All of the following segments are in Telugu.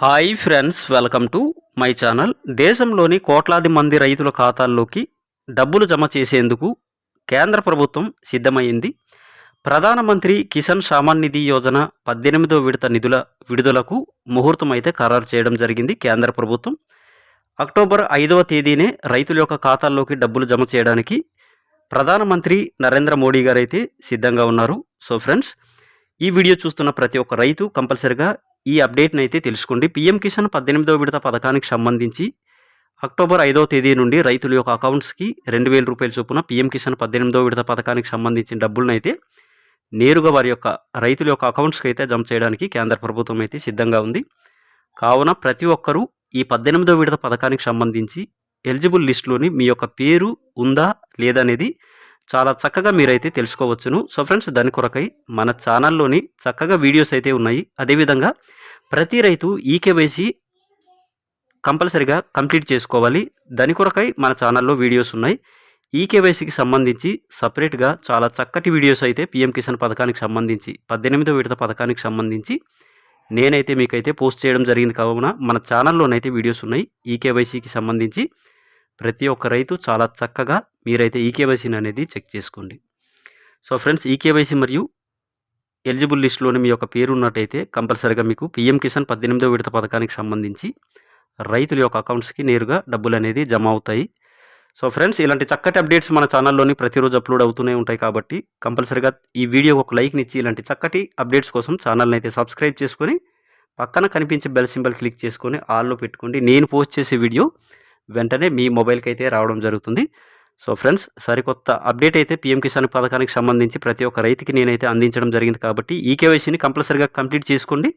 Hi friends welcome to my channel. దేశంలోని కోట్లాది మంది రైతుల ఖాతాల్లోకి డబ్బులు జమ చేసేందుకు కేంద్ర ప్రభుత్వం సిద్ధమైంది. ప్రధానమంత్రి కిసాన్ సామాన్ నిధి యోజన పద్దెనిమిదో విడత నిధుల విడుదలకు ముహూర్తం అయితే ఖరారు చేయడం జరిగింది కేంద్ర ప్రభుత్వం. అక్టోబర్ ఐదవ తేదీనే రైతుల యొక్క ఖాతాల్లోకి డబ్బులు జమ చేయడానికి ప్రధానమంత్రి నరేంద్ర మోడీ గారు అయితే సిద్ధంగా ఉన్నారు. సో ఫ్రెండ్స్ ఈ వీడియో చూస్తున్న ప్రతి ఒక్క రైతు కంపల్సరిగా ఈ అప్డేట్ని అయితే తెలుసుకోండి. పీఎం కిసాన్ పద్దెనిమిదవ విడత పథకానికి సంబంధించి అక్టోబర్ ఐదవ తేదీ నుండి రైతుల యొక్క అకౌంట్స్కి రెండు వేల రూపాయల చొప్పున పీఎం కిసాన్ పద్దెనిమిదవ విడత పథకానికి సంబంధించిన డబ్బులను అయితే నేరుగా వారి యొక్క రైతుల యొక్క అకౌంట్స్కి అయితే జమ చేయడానికి కేంద్ర ప్రభుత్వం అయితే సిద్ధంగా ఉంది. కావున ప్రతి ఒక్కరూ ఈ పద్దెనిమిదవ విడత పథకానికి సంబంధించి ఎలిజిబుల్ లిస్టులోని మీ యొక్క పేరు ఉందా లేదా అనేది చాలా చక్కగా మీరైతే తెలుసుకోవచ్చును. సో ఫ్రెండ్స్ దాని కొరకై మన ఛానల్లోని చక్కగా వీడియోస్ అయితే ఉన్నాయి. అదేవిధంగా ప్రతి రైతు ఈకేవైసీ కంపల్సరిగా కంప్లీట్ చేసుకోవాలి. దాని కొరకై మన ఛానల్లో వీడియోస్ ఉన్నాయి. ఈకేవైసీకి సంబంధించి సపరేట్గా చాలా చక్కటి వీడియోస్ అయితే పిఎం కిసాన్ పథకానికి సంబంధించి పద్దెనిమిదో విడత పథకానికి సంబంధించి నేనైతే మీకైతే పోస్ట్ చేయడం జరిగింది. కావున మన ఛానల్లోనైతే వీడియోస్ ఉన్నాయి. ఈకేవైసీకి సంబంధించి ప్రతి ఒక్క రైతు చాలా చక్కగా మీరైతే ఈకేవైసీని అనేది చెక్ చేసుకోండి. సో ఫ్రెండ్స్ ఈకేవైసీ మరియు ఎలిజిబుల్ లిస్టులోని మీ యొక్క పేరు ఉన్నట్టయితే కంపల్సరీగా మీకు పిఎం కిసాన్ పద్దెనిమిదో విడత పథకానికి సంబంధించి రైతుల యొక్క అకౌంట్స్కి నేరుగా డబ్బులు అనేది జమ అవుతాయి. సో ఫ్రెండ్స్ ఇలాంటి చక్కటి అప్డేట్స్ మన ఛానల్లోని ప్రతిరోజు అప్లోడ్ అవుతూనే ఉంటాయి కాబట్టి కంపల్సరీగా ఈ వీడియో ఒక లైక్ని ఇచ్చి ఇలాంటి చక్కటి అప్డేట్స్ కోసం ఛానల్ని అయితే సబ్స్క్రైబ్ చేసుకొని పక్కన కనిపించే బెల్ సింబల్ క్లిక్ చేసుకొని ఆల్లో పెట్టుకోండి. నేను పోస్ట్ చేసే వీడియో వెంటనే మీ మొబైల్కి అయితే రావడం జరుగుతుంది. సో ఫ్రెండ్స్ సరికొత్త అప్డేట్ అయితే పీఎం కిసాన్ పథకానికి సంబంధించి ప్రతి ఒక్క రైతుకి నేనైతే అందించడం జరిగింది కాబట్టి ఈ కేవైసీని కంపల్సరీగా కంప్లీట్ చేసుకోండి.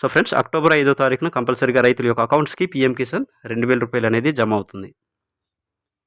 సో ఫ్రెండ్స్ అక్టోబర్ ఐదో తారీఖున కంపల్సరీగా రైతుల యొక్క అకౌంట్స్కి పీఎం కిసాన్ రెండు వేల రూపాయలు అనేది జమ అవుతుంది.